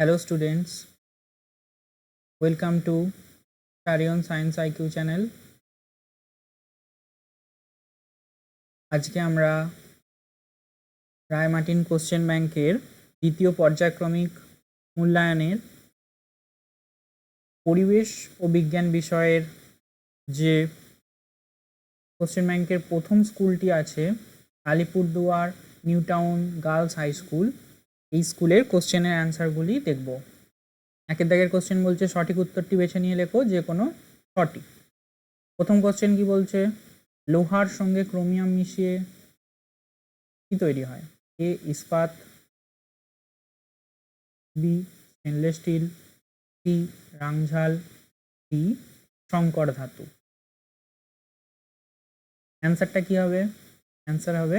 Students, welcome to Study on Science IQ channel. আজকে আমরা রায় Martin question ব্যাংকের দ্বিতীয় পর্যায়ক্রমিক মূল্যায়নের পরিবেশ ও বিজ্ঞান বিষয়ের যে কোশ্চেন ব্যাংকের প্রথম স্কুলটি আছে Alipurduar new town girls high school এই স্কুলের কোশ্চেনের অ্যান্সারগুলি দেখব। একের দাগের কোশ্চেন বলছে, সঠিক উত্তরটি বেছে নিয়ে লেখো যে কোনো ছটি প্রথম কোশ্চেন কি বলছে? লোহার সঙ্গে ক্রোমিয়াম মিশিয়ে কি তৈরি হয়? এ, ইস্পাত, বি, স্টেনলেস স্টিল, সি রাংঝাল ডি, শঙ্কর ধাতু। অ্যান্সারটা কি হবে? অ্যান্সার হবে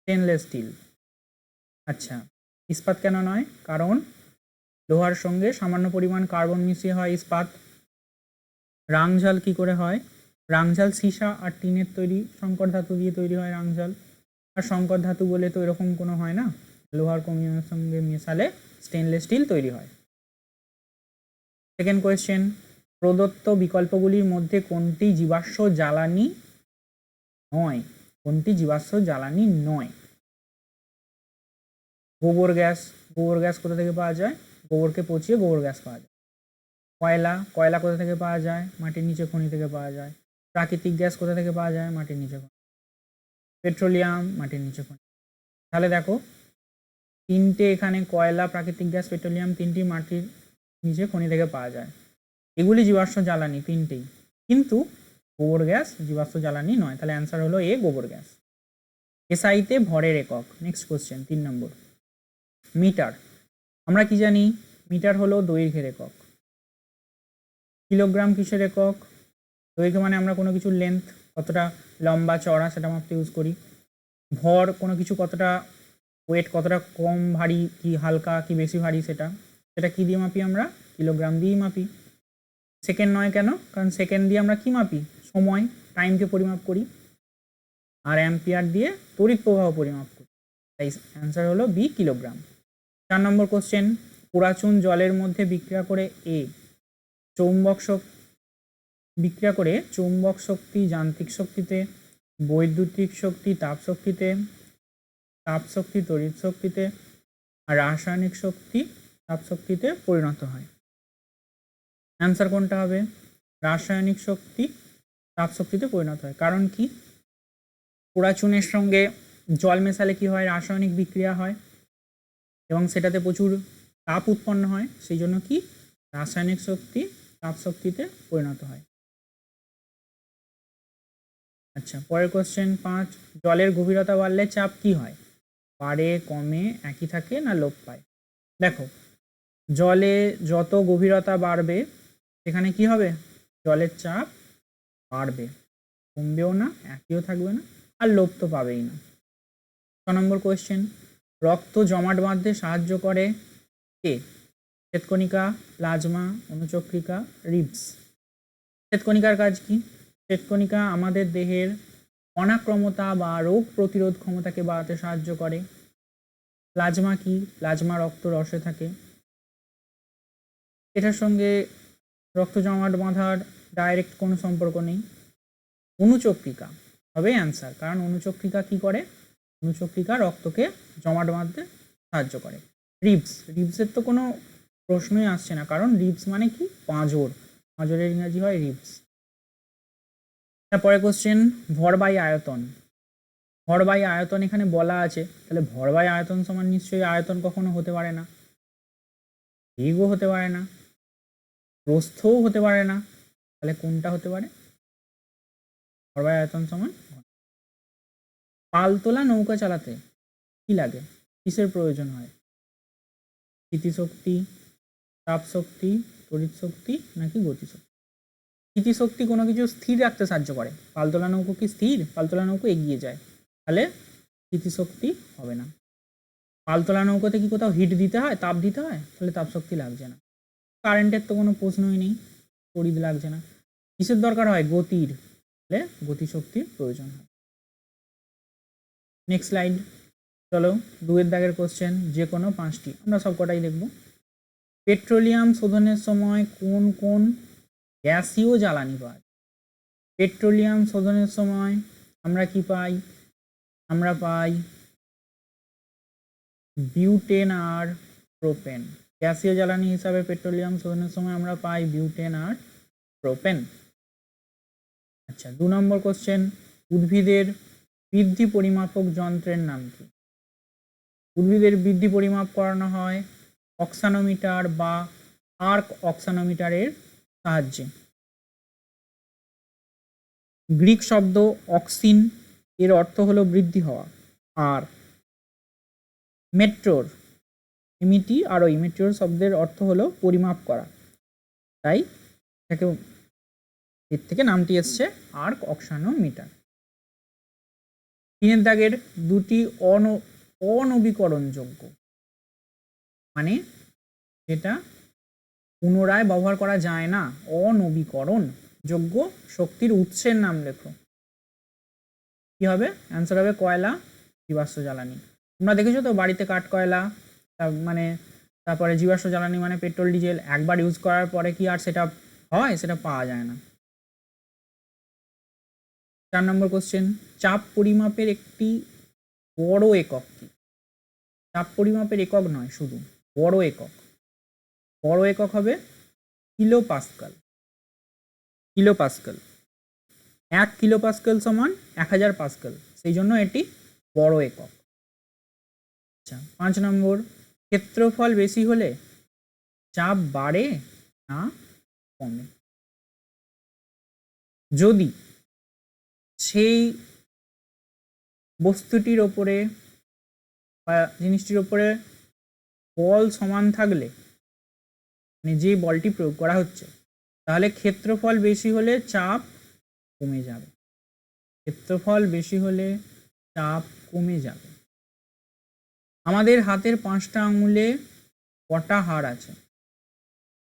স্টেনলেস স্টিল। আচ্ছা। ইস্পাত কেন নয়? কারণ লোহার সঙ্গে সামান্য পরিমাণ কার্বন মিশিয়ে হয় ইস্পাত। রাংঝাল কি করে হয়? রাংঝাল সীসা আর টিনের তৈরি সংকর ধাতু দিয়ে তৈরি হয় রাংঝাল। আর সংকর ধাতু বলে তো এরকম কোনো হয় না। লোহার কমিউনের সঙ্গে মেশালে স্টেনলেস স্টিল তৈরি হয়। সেকেন্ড কোয়েশ্চেন প্রদত্ত বিকল্পগুলির মধ্যে কোনটি জীবাশ্ম জ্বালানি নয়? কোনটি জীবাশ্ম জ্বালানি নয়? গোবর গ্যাস গোবর গ্যাস কোথা থেকে পাওয়া যায়? গোবরকে পচিয়ে গোবর গ্যাস পাওয়া যায়। কয়লা কয়লা কোথা থেকে পাওয়া যায়? মাটির নিচে খনি থেকে পাওয়া যায়। প্রাকৃতিক গ্যাস কোথা থেকে পাওয়া যায়? মাটির নিচে খনি। পেট্রোলিয়াম, মাটির নিচে খনি। তাহলে দেখো, তিনটে এখানে কয়লা, প্রাকৃতিক গ্যাস, পেট্রোলিয়াম তিনটি মাটির নিচে খনি থেকে পাওয়া যায়। এগুলি জীবাশ্ম জ্বালানি তিনটেই। কিন্তু গোবর গ্যাস জীবাশ্ম জ্বালানি নয়। তাহলে অ্যান্সার হলো এ গোবর গ্যাস। এসআইতে ভরের একক। নেক্সট কোশ্চেন তিন নম্বর। মিটার। আমরা কি জানি? মিটার হলো দৈর্ঘ্যের একক। কিলোগ্রাম কিসের একক? দৈর্ঘ্য মানে আমরা কোনো কিছুর লেন্থ কতটা লম্বা চড়া সেটা মাপতে ইউজ করি। ভর কোনো কিছু কতটা ওয়েট কতটা কম, ভারী, কি হালকা, কি বেশি, ভারী সেটা সেটা কি দিয়ে মাপি আমরা? কিলোগ্রাম দিয়েই মাপি। সেকেন্ড নয় কেন? কারণ সেকেন্ড দিয়ে আমরা কি মাপি? সময় টাইমকে পরিমাপ করি। আর অ্যাম্পিয়ার দিয়ে তড়িৎ প্রবাহ পরিমাপ করি। তাই অ্যান্সার হলো বি কিলোগ্রাম। চার নম্বর কোশ্চেন পুরাচুন জলের মধ্যে বিক্রিয়া করে এ চৌম্বক শক- বিক্রিয়া করে চৌম্বক শক্তি যান্ত্রিক শক্তিতে, বৈদ্যুতিক শক্তি তাপ শক্তিতে, তাপ শক্তি তড়িৎ শক্তিতে, আর রাসায়নিক শক্তি তাপ শক্তিতে পরিণত হয়। অ্যান্সার কোনটা হবে? রাসায়নিক শক্তি তাপ শক্তিতে পরিণত হয়। কারণ কি? পোড়াচুনের সঙ্গে জল মেশালে কি হয়? রাসায়নিক বিক্রিয়া হয়। এবং সেটাতে প্রচুর তাপ উৎপন্ন হয়, সেই জন্য কি রাসায়নিক শক্তি, তাপ শক্তিতে পরিণত হয়। আচ্ছা পরের কোশ্চেন পাঁচ, জলের গভীরতা বাড়লে চাপ কি হয়? বাড়ে, কমে, একই থাকে না লোপ পায়? দেখো, জলে যত গভীরতা বাড়বে, সেখানে কি হবে? জলের চাপ বাড়বে, কমবেও না, একইও থাকবে না, আর লোপ তো পাবেই না। ছ নম্বর কোয়েশ্চেন রক্ত জমাট বাঁধতে সাহায্য করে কে? শ্বেতকণিকা, প্লাজমা, অনুচক্রিকা, রিবস। শ্বেতকণিকার কাজ কি? শ্বেতকণিকা আমাদের দেহের অনাক্রমতা বা রোগ প্রতিরোধ ক্ষমতাকে বাড়াতে সাহায্য করে। প্লাজমা কি? প্লাজমা রক্ত রসে থাকে। এটার সঙ্গে রক্ত জমাট বাঁধার ডাইরেক্ট কোনো সম্পর্ক নেই। অনুচক্রিকা। হবে অ্যান্সার কারণ অনুচক্রিকা কি করে? অনুচক্রিকা রক্তকে জমাট বাঁধতে সাহায্য করে। রিবস, রিবসের তো কোনো প্রশ্নই আসছে না, কারণ রিবস মানে কি? পাঁজর। পাঁজরের ইংরাজি হয় রিবস। তারপরে কোশ্চেন ভর বাই আয়তন। ভর বাই আয়তন এখানে বলা আছে, তাহলে ভর বাই আয়তন সমান নিশ্চয়ই আয়তন কখনো হতে পারে না। বেগও হতে পারে না। প্রস্থও হতে পারে না। তাহলে কোনটা হতে পারে? ভর বাই আয়তন সমান। পালতোলা নৌকা চালাতে কি লাগে? কিসের প্রয়োজন হয়? স্থিতিশক্তি তাপ শক্তি তড়িৎ শক্তি নাকি গতিশক্তি? স্থিতিশক্তি কোনো কিছু স্থির রাখতে সাহায্য করে। পালতোলা নৌকো কি স্থির? পালতোলা নৌকো এগিয়ে যায়। তাহলে স্থিতিশক্তি হবে না। পালতোলা নৌকোতে কি কোথাও হিট দিতে হয়? তাপ দিতে হয়? তাহলে তাপ শক্তি লাগছে না। কারেন্টের তো কোনো প্রশ্নই নেই। তড়িৎ লাগছে না। কিসের দরকার হয়? গতির। তাহলে গতিশক্তির প্রয়োজন হয়। নেক্সট স্লাইড চলো, দুয়ের দাগের কোশ্চেন যে কোনো পাঁচটি। আমরা সব কটাই দেখব। পেট্রোলিয়াম শোধনের সময় কোন কোন গ্যাসীয় জ্বালানি যায়? পেট্রোলিয়াম শোধনের সময় আমরা কি পাই? আমরা পাই বিউটেন আর প্রোপেন। গ্যাসীয় জ্বালানি হিসাবে পেট্রোলিয়াম শোধনের সময় আমরা পাই বিউটেন আর প্রোপেন। আচ্ছা দু নম্বর কোশ্চেন উদ্ভিদের বৃদ্ধি পরিমাপক যন্ত্রের নাম কি? উদ্ভিদের বৃদ্ধি পরিমাপ করানো হয় অক্সানোমিটার বা আর্ক অক্সানোমিটারের সাহায্যে। গ্রিক শব্দ অক্সিন এর অর্থ হলো বৃদ্ধি হওয়া, আর মেট্রোর ইমিটি আর ওই মেট্রোর শব্দের অর্থ হলো পরিমাপ করা। তাই এর থেকে নামটি এসছে আর্ক অক্সানোমিটার। তিনের দাগের দুটি অন, অনবীকরণযোগ্য। মানে যেটা পুনরায় ব্যবহার করা যায় না। অনবীকরণ যোগ্য শক্তির উৎসের নাম লেখো। কি হবে? অ্যান্সার হবে কয়লা, জীবাশ্ম জ্বালানি। তোমরা দেখেছ তো বাড়িতে কাঠ কয়লা মানে তারপরে জীবাশ্ম জ্বালানি মানে পেট্রোল, ডিজেল, একবার ইউজ করার পরে কি আর সেটা হয়? সেটা পাওয়া যায় না। চার নম্বর কোশ্চেন চাপ পরিমাপের একটি বড় একক কি? চাপ পরিমাপের একক নয়, শুধু বড় একক। বড় একক হবে কিলো পাস্কাল কিলো পাস্কাল এক কিলো পাস্কাল সমান এক হাজার পাস্কাল, সেই জন্য এটি বড় একক। আচ্ছা পাঁচ নম্বর, ক্ষেত্রফল বেশি হলে চাপ বাড়ে না কমে? যদি সেই বস্তুটির ওপরে বা জিনিসটির ওপরে বল সমান থাকলে মানে যে বলটি প্রয়োগ করা হচ্ছে, তাহলে ক্ষেত্রফল বেশি হলে চাপ কমে যাবে। ক্ষেত্রফল বেশি হলে চাপ কমে যাবে। আমাদের হাতের পাঁচটা আঙুলে কটা হাড় আছে?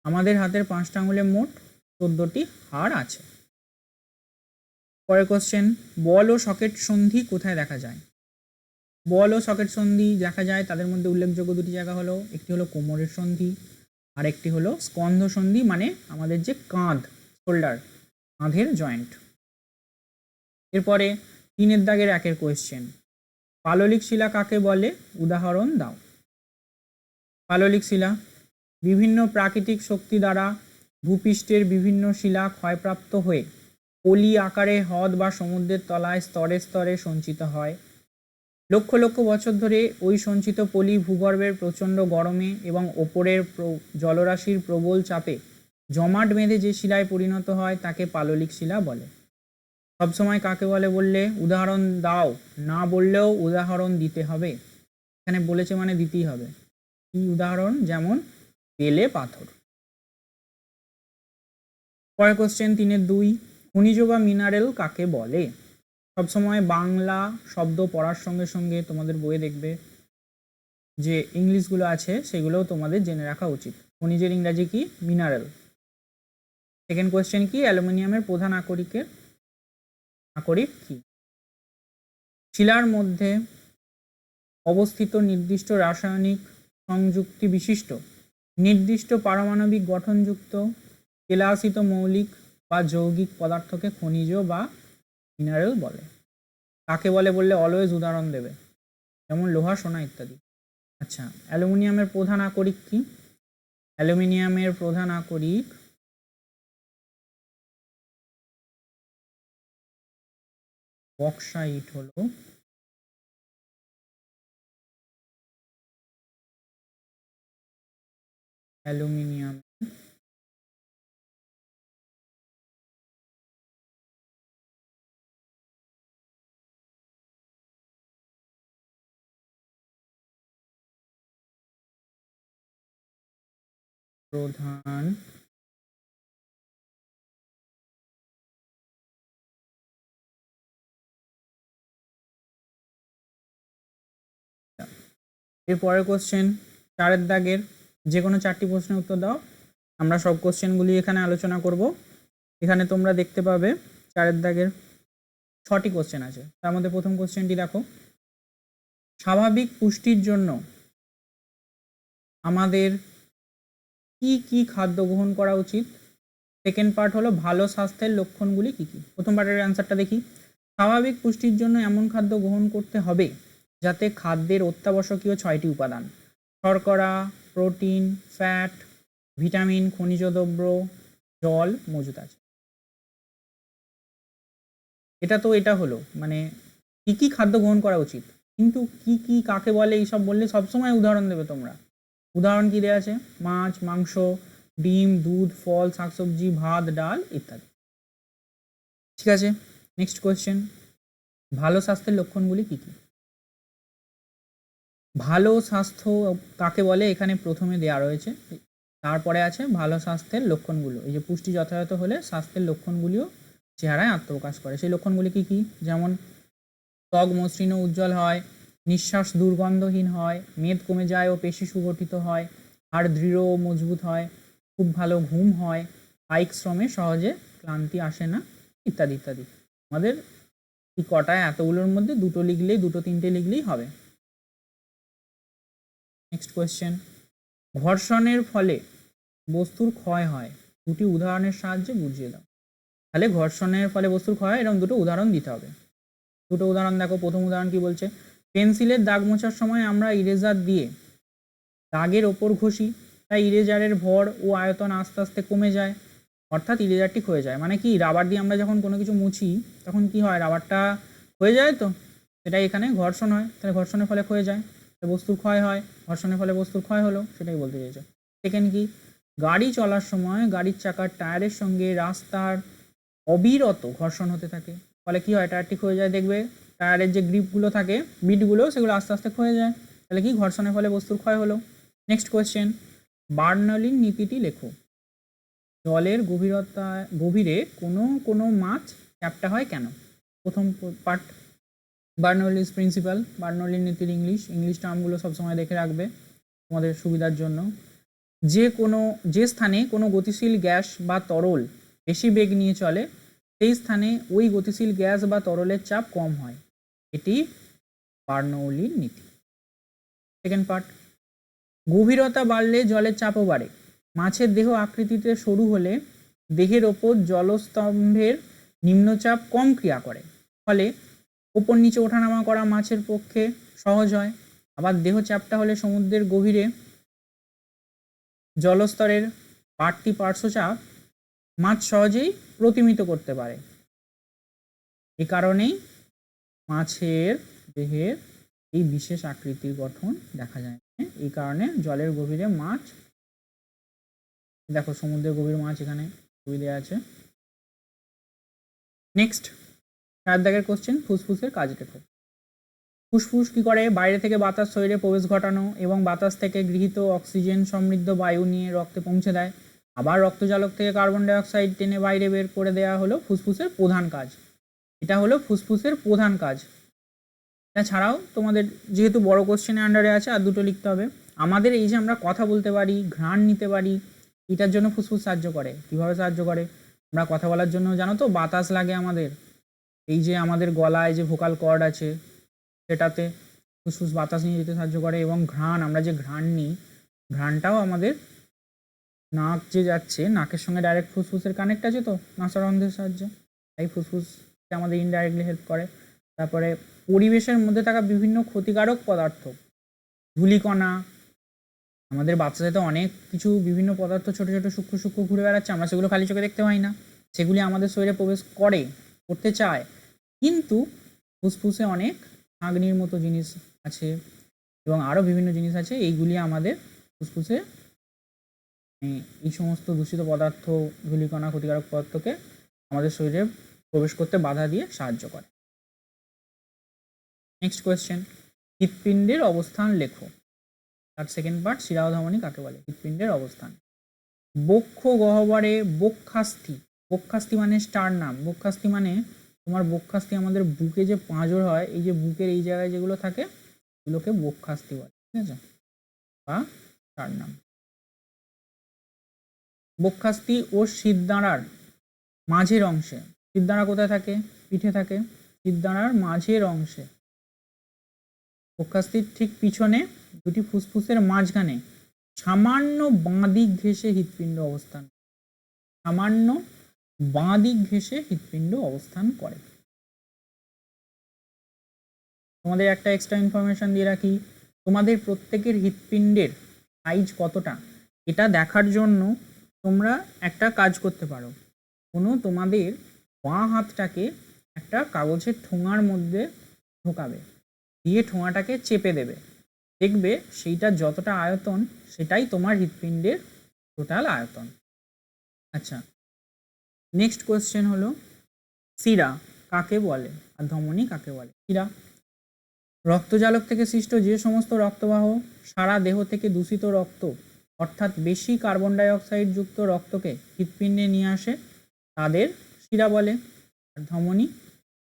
আমাদের হাতের পাঁচটা আঙুলে মোট চোদ্দটি হাড় আছে। পরের কোশ্চেন বল ও সকেট সন্ধি কোথায় দেখা যায়? বল ও সকেট সন্ধি দেখা যায়, তাদের মধ্যে উল্লেখযোগ্য দুটি জায়গা হলো, একটি হলো কোমরের সন্ধি, আর একটি হলো স্কন্ধ সন্ধি মানে আমাদের যে কাঁধ শোল্ডার কাঁধের জয়েন্ট এরপরে, তিনের দাগের একের কোয়েশ্চেন পাললিক শিলা কাকে বলে? উদাহরণ দাও। পাললিক শিলা, বিভিন্ন প্রাকৃতিক শক্তি দ্বারা ভূপৃষ্ঠের বিভিন্ন শিলা ক্ষয়প্রাপ্ত হয়ে পলি আকারে হ্রদ বা সমুদ্রের তলায় স্তরে স্তরে সঞ্চিত হয়। লক্ষ লক্ষ বছর ধরে ওই সঞ্চিত পলি ভূগর্ভের প্রচণ্ড গরমে এবং ওপরের প্র- জলরাশির প্রবল চাপে জমাট বেঁধে যে শিলায় পরিণত হয় তাকে পাললিক শিলা বলে। সবসময় কাকে বলে বললে, উদাহরণ দাও। না বললেও উদাহরণ দিতে হবে। এখানে বলেছে মানে দিতেই হবে। কি উদাহরণ? যেমন, বেলে পাথর। পরের কোশ্চেন তিনের দুই। খনিজ বা মিনারেল কাকে বলে? সবসময় বাংলা শব্দ পড়ার সঙ্গে সঙ্গে তোমাদের বইয়ে দেখবে যে ইংলিশগুলো আছে, সেগুলোও তোমাদের জেনে রাখা উচিত। খনিজের ইংরাজি কি? মিনারেল। সেকেন্ড কোয়েশ্চেন কি? অ্যালুমিনিয়ামের প্রধান আকরিকের আকরিক কি? শিলার মধ্যে অবস্থিত নির্দিষ্ট রাসায়নিক সংযুক্তি বিশিষ্ট, নির্দিষ্ট পারমাণবিক গঠনযুক্ত, কেলাসিত মৌলিক বা যৌগিক পদার্থকে খনিজ বা মিনারেল বলে। কাকে বলে বললে অলওয়েজ উদাহরণ দেবে। যেমন লোহা, সোনা ইত্যাদি। আচ্ছা অ্যালুমিনিয়ামের প্রধান আকরিক কি? অ্যালুমিনিয়ামের প্রধান আকরিক বক্সাইট হলো অ্যালুমিনিয়াম। প্রধান। এর পরের কোশ্চেন চারের দাগের যে কোনো চারটি প্রশ্নের উত্তর দাও। আমরা সব কোশ্চেনগুলি এখানে আলোচনা করব। এখানে তোমরা দেখতে পাবে চারের দাগের ছটি কোশ্চেন আছে। তার মধ্যে প্রথম কোশ্চেনটি দেখো। স্বাভাবিক পুষ্টির জন্য আমাদের কি কি খাদ্য গ্রহণ করা উচিত? সেকেন্ড পার্ট হলো ভালো স্বাস্থ্যের লক্ষণগুলি কি কি? প্রথম পার্টের অ্যান্সারটা দেখি। স্বাভাবিক পুষ্টির জন্য এমন খাদ্য গ্রহণ করতে হবে যাতে খাদ্যের অত্যাবশ্যকীয় ছয়টি উপাদান, শর্করা প্রোটিন ফ্যাট ভিটামিন খনিজ দ্রব্য, জল মজুদ আছে। এটা তো, এটা হলো মানে কি কি খাদ্য গ্রহণ করা উচিত? কিন্তু কি কি, কাকে বলে এইসব বললে সবসময় উদাহরণ দেবে তোমরা। উদাহরণ কি দেওয়া আছে? মাছ, মাংস, ডিম, দুধ, ফল, শাকসবজি, ভাত, ডাল ইত্যাদি। ঠিক আছে? নেক্সট কোয়েশ্চেন ভালো স্বাস্থ্যের লক্ষণগুলি কি কি? ভালো স্বাস্থ্য কাকে বলে? এখানে প্রথমে দেয়া রয়েছে। তারপরে আছে ভালো স্বাস্থ্যের লক্ষণগুলো। এই যে পুষ্টি যথাযথ হলে স্বাস্থ্যের লক্ষণগুলিও চেহারায় আত্মপ্রকাশ করে। সেই লক্ষণগুলি কি কি? যেমন ত্বক মসৃণ উজ্জ্বল হয় নিঃশ্বাস দুর্গন্ধহীন হয়, মেদ কমে যায় ও পেশি সুগঠিত হয়, হাড় দৃঢ় ও মজবুত হয়, খুব ভালো ঘুম হয় কায়িক শ্রমে সহজে ক্লান্তি আসে না, ইত্যাদি ইত্যাদি। আমাদের এই কটায় এতগুলোর মধ্যে দুটো লিখলেই, দুটো তিনটে লিখলেই হবে। নেক্সট কোয়েশ্চেন ঘর্ষণের ফলে বস্তুর ক্ষয় হয়। দুটি উদাহরণের সাহায্যে বুঝিয়ে দাও। তাহলে ঘর্ষণের ফলে বস্তুর ক্ষয় হয় এরকম দুটো উদাহরণ দিতে হবে। দুটো উদাহরণ দেখো, প্রথম উদাহরণ কি বলছে? পেন্সিলের দাগ মোছার সময় আমরা ইরেজার দিয়ে দাগের ওপর ঘষি, তাই ইরেজারের ভর ও আয়তন আস্তে আস্তে কমে যায়, অর্থাৎ ইরেজারটি ক্ষয়ে যায়। মানে কি, রাবার দিয়ে আমরা যখন কোনো কিছু মুছি, তখন কি হয়, রাবারটা ক্ষয়ে যায় তো? সেটাই এখানে ঘর্ষণ হয়, তাহলে ঘর্ষণের ফলে ক্ষয়ে যায়। বস্তুর ক্ষয় হয়, ঘর্ষণের ফলে বস্তুর ক্ষয় হলো, সেটাই বলতে চাইছে। সেকেন্ড কি, গাড়ি চলার সময় গাড়ির চাকার টায়ারের সঙ্গে রাস্তার অবিরত ঘর্ষণ হতে থাকে। ফলে কি হয়, টায়ারটি ক্ষয়ে যায়, দেখবে টায়ারের যে গ্রিপগুলো থাকে, বিটগুলো, সেগুলো আস্তে আস্তে ক্ষয়ে যায়। তাহলে কি? ঘর্ষণের ফলে বস্তুর ক্ষয় হলো। নেক্সট কোয়েশ্চেন বার্নলিন নীতিটি লেখো। জলের গভীরতা, গভীরে কোনো কোনো মাছ চ্যাপ্টা হয় কেন? প্রথম পার্ট বার্নলিস প্রিন্সিপাল বার্নলিন নীতির ইংলিশ ইংলিশ টার্মগুলো সবসময় দেখে রাখবে তোমাদের সুবিধার জন্য। যে কোনো, যে স্থানে কোনো গতিশীল গ্যাস বা তরল বেশি বেগ নিয়ে চলে সেই স্থানে ওই গতিশীল গ্যাস বা তরলের চাপ কম হয়। এটি বার্নৌলির নীতি। সেকেন্ড পার্ট গভীরতা বাড়লে জলের চাপও বাড়ে। মাছের দেহ আকৃতিতে সরু হলে দেহের ওপর জলস্তম্ভের নিম্নচাপ কম ক্রিয়া করে। ফলে ওপর নিচে ওঠানামা করা মাছের পক্ষে সহজ হয়। আবার দেহ চাপটা হলে সমুদ্রের গভীরে জলস্তরের বাড়তি পার্শ্বচাপ মাছ সহজেই প্রতিমিত করতে পারে। এ কারণেই মাছের দেহের এই বিশেষ আকৃতির গঠন দেখা যায়। এই কারণে জলের গভীরে মাছ, দেখো সমুদ্রের গভীর মাছ এখানে ছবি দেওয়া আছে। নেক্সট চার দাগের কোশ্চেন ফুসফুসের কাজ দেখো। ফুসফুস কি করে? বাইরে থেকে বাতাস শরীরে প্রবেশ ঘটানো এবং বাতাস থেকে গৃহীত অক্সিজেন সমৃদ্ধ বায়ু নিয়ে রক্তে পৌঁছে দেয়। আবার রক্তজালক থেকে কার্বন ডাইঅক্সাইড টেনে বাইরে বের করে দেওয়া হলো ফুসফুসের প্রধান কাজ। এটা হলো ফুসফুসের প্রধান কাজ। এছাড়াও তোমাদের যেহেতু বড় কোশ্চেনের আন্ডারে আছে, আর দুটো লিখতে হবে। আমাদের এই যে আমরা কথা বলতে পারি, ঘ্রাণ নিতে পারি, এটার জন্য ফুসফুস সাহায্য করে। কীভাবে সাহায্য করে? আমরা কথা বলার জন্য, জানো তো, বাতাস লাগে আমাদের। এই যে আমাদের গলায় যে ভোকাল কর্ড আছে, সেটাতে ফুসফুস বাতাস নিয়ে যেতে সাহায্য করে এবং ঘ্রাণ, আমরা যে ঘ্রাণ নিই, ঘ্রাণটাও আমাদের নাক যে যাচ্ছে, নাকের সঙ্গে ডাইরেক্ট ফুসফুসের কানেক্ট আছে তো? নাসারন্ধের সাহায্যে। তাই ফুসফুস আমাদের ইনডাইরেক্টলি হেল্প করে। তারপরে পরিবেশের মধ্যে থাকা বিভিন্ন ক্ষতিকারক পদার্থ। ধূলিকণা। আমাদের বাচ্চাদের তো অনেক কিছু বিভিন্ন পদার্থ ছোট ছোট সূক্ষ্ম সূক্ষ্ম ঘুরে বেড়াচ্ছে। আমরা সেগুলো খালি চোখে দেখতে পাই না। সেগুলি আমাদের শরীরে প্রবেশ করে, করতে চায়। কিন্তু ফুসফুসে অনেক আগ্নির মতো জিনিস আছে এবং আরও বিভিন্ন জিনিস আছে। এইগুলি আমাদের ফুসফুসে এই সমস্ত দূষিত পদার্থ, ধূলিকণা, ক্ষতিকারক পদার্থকে আমাদের শরীরে প্রবেশ করতে বাধা দিয়ে সাহায্য করে। নেক্সট কোয়েশ্চেন হৃৎপিণ্ডের অবস্থান লেখো। তার সেকেন্ড পার্ট শিরাধমনী কাকে বলে? হৃৎপিণ্ডের অবস্থান। বক্ষ গহ্বরে বক্ষাস্থি। বক্ষাস্থি মানে স্টার নাম। বক্ষাস্থি মানে তোমার বক্ষাস্থি আমাদের বুকে যে পাঁজর হয়, এই যে বুকের এই জায়গায় যেগুলো থাকে, এগুলোকে বক্ষাস্থি বলে। ঠিক আছে? বা স্টার নাম। বক্ষাস্থি ও শিরদাঁড়ার মাঝের অংশে। শিরদাঁড়া কোথায় থাকে? পিঠে থাকে। শিরদাঁড়ার মাঝের অংশে। বক্ষাস্থির ঠিক পিছনে দুটি ফুসফুসের মাঝখানে সামান্য বাঁ দিক ঘেঁষে হৃৎপিণ্ড অবস্থান সামান্য বাঁ দিক ঘেঁষে হৃৎপিণ্ড অবস্থান করে। তোমাদের একটা এক্সট্রা ইনফরমেশন দিয়ে রাখি। তোমাদের প্রত্যেকের হৃৎপিণ্ডের সাইজ কতটা? এটা দেখার জন্য তোমরা একটা কাজ করতে পারো। কোনো তোমাদের বাঁ হাতটাকে একটা কাগজের ঠোঙার মধ্যে ঢোকাবে, দিয়ে ঠোঙাটাকে চেপে দেবে। দেখবে সেইটা যতটা আয়তন, সেটাই তোমার হৃৎপিণ্ডের টোটাল আয়তন। আচ্ছা নেক্সট কোয়েশ্চেন হলো, শিরা কাকে বলে? আর ধমনী কাকে বলে? শিরা। রক্তজালক থেকে সৃষ্ট যে সমস্ত রক্তবাহ, সারা দেহ থেকে দূষিত রক্ত অর্থাৎ বেশি কার্বন ডাই অক্সাইড যুক্ত রক্তকে হৃৎপিণ্ডে নিয়ে আসে, তাদের শিরা বলে। আর ধমনী,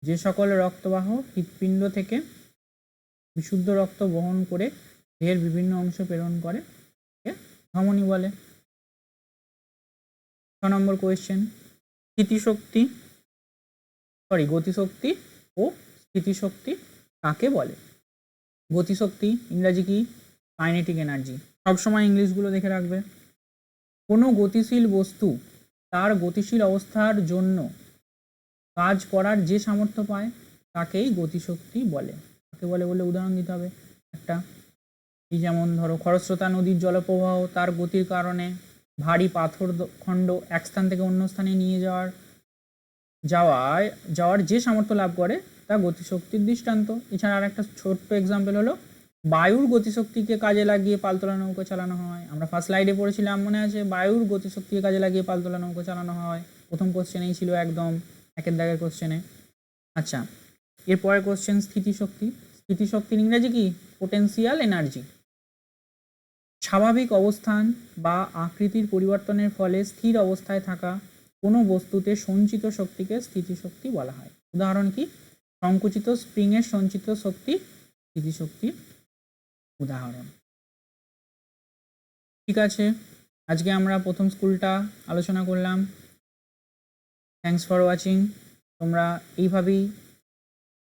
যে সকল রক্তবাহ হৃৎপিণ্ড থেকে বিশুদ্ধ রক্ত বহন করে দেহের বিভিন্ন অংশ প্রেরণ করে ধমনী বলে। ছ নম্বর কোয়েশ্চেন স্থিতিশক্তি সরি গতিশক্তি ও স্থিতিশক্তি কাকে বলে? গতিশক্তি, ইংরাজি কি? কাইনেটিক এনার্জি সবসময় ইংলিশগুলো দেখে রাখবে। কোনো গতিশীল বস্তু তার গতিশীল অবস্থার জন্য কাজ করার যে সামর্থ্য পায়, তাকেই গতিশক্তি বলে। কাকে বলে বলে উদাহরণ দিতে হবে। একটা, এই যেমন ধরো খরস্রোতা নদীর জলপ্রবাহ, তার গতির কারণে ভারী পাথর খণ্ড এক স্থান থেকে অন্য স্থানে নিয়ে যাওয়ার, যাওয়ায়, যাওয়ার যে সামর্থ্য লাভ করে, তা গতিশক্তির দৃষ্টান্ত। এছাড়া আর একটা ছোট্ট এক্সাম্পল হলো বায়ুর গতিশক্তিকে কাজে লাগিয়ে পালতোলা নৌকা চালানো হয়। আমরা ফার্স্ট স্লাইডে পড়েছিলাম, মনে আছে? বায়ুর গতিশক্তিকে কাজে লাগিয়ে পালতোলা নৌকা চালানো হয়। প্রথম কোশ্চেনেই ছিল একদম একের দাগের কোশ্চেনে আচ্ছা এরপরে কোশ্চেন স্থিতিশক্তি। স্থিতিশক্তির ইংরেজি কি? পোটেন্সিয়াল এনার্জি স্বাভাবিক অবস্থান বা আকৃতির পরিবর্তনের ফলে স্থির অবস্থায় থাকা কোনো বস্তুতে সঞ্চিত শক্তিকে স্থিতিশক্তি বলা হয়। উদাহরণ কি? সংকুচিত স্প্রিংয়ের সঞ্চিত শক্তি স্থিতিশক্তির উদাহরণ। ঠিক আছে, আজকে আমরা প্রথম স্কুলটা আলোচনা করলাম। থ্যাংকস ফর ওয়াচিং তোমরা এইভাবেই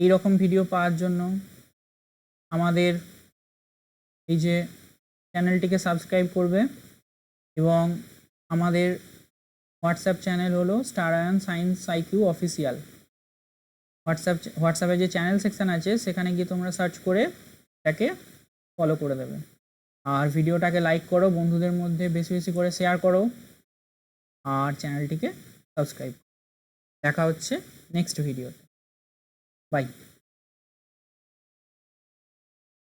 এইরকম ভিডিও পাওয়ার জন্য আমাদের এই যে চ্যানেলটিকে সাবস্ক্রাইব করবে এবং আমাদের হোয়াটসঅ্যাপ চ্যানেল হলো স্টার আয়ন সায়েন্স সাইকিউ অফিসিয়াল হোয়াটসঅ্যাপ হোয়াটসঅ্যাপে যে চ্যানেল সেকশন আছে, সেখানে গিয়ে তোমরা সার্চ করে এটাকে ফলো করে দেবে। আর ভিডিওটাকে লাইক করো, বন্ধুদের মধ্যে বেশি বেশি করে শেয়ার করো। আর চ্যানেলটিকে সাবস্ক্রাইব দেখা হচ্ছে নেক্সট ভিডিওতে বাই